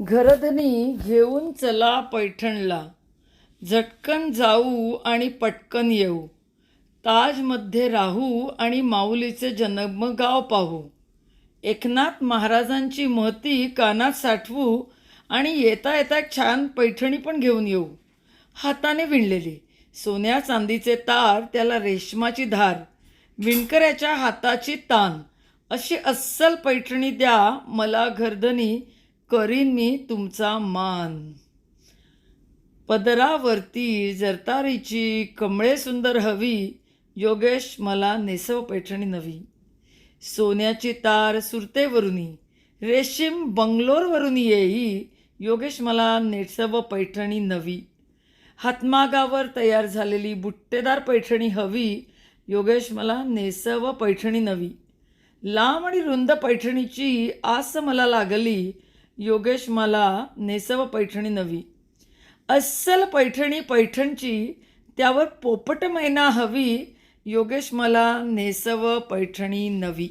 घरधनी घेऊन चला पैठणला. झटकन जाऊ आणि पटकन येऊ. ताजमध्ये राहू आणि माऊलीचे जन्मगाव पाहू. एकनाथ महाराजांची महती कानात साठवू आणि येता येता छान पैठणी पण घेऊन येऊ. हाताने विणलेली. सोन्या चांदीचे तार त्याला रेशमाची धार. विणकऱ्याच्या हाताची तान. अशी अस्सल पैठणी द्या मला घरधनी करीन मी तुमचा मान. पदरावरती जरतारीची कमळे सुंदर हवी योगेश मला नेसव पैठणी नवी. सोन्याची तार सुरतेवरुनी रेशीम बंगलोरवरून येई योगेश मला नेसव पैठणी नवी. हातमागावर तयार झालेली बुट्टेदार पैठणी हवी योगेश मला नेसव पैठणी नवी. लांब आणि रुंद पैठणीची आस मला लागली योगेश मला नेसव पैठणी नवी. अस्सल पैठणी पैठणची त्यावर पोपट मैना हवी. योगेश मला नेसव पैठणी नवी.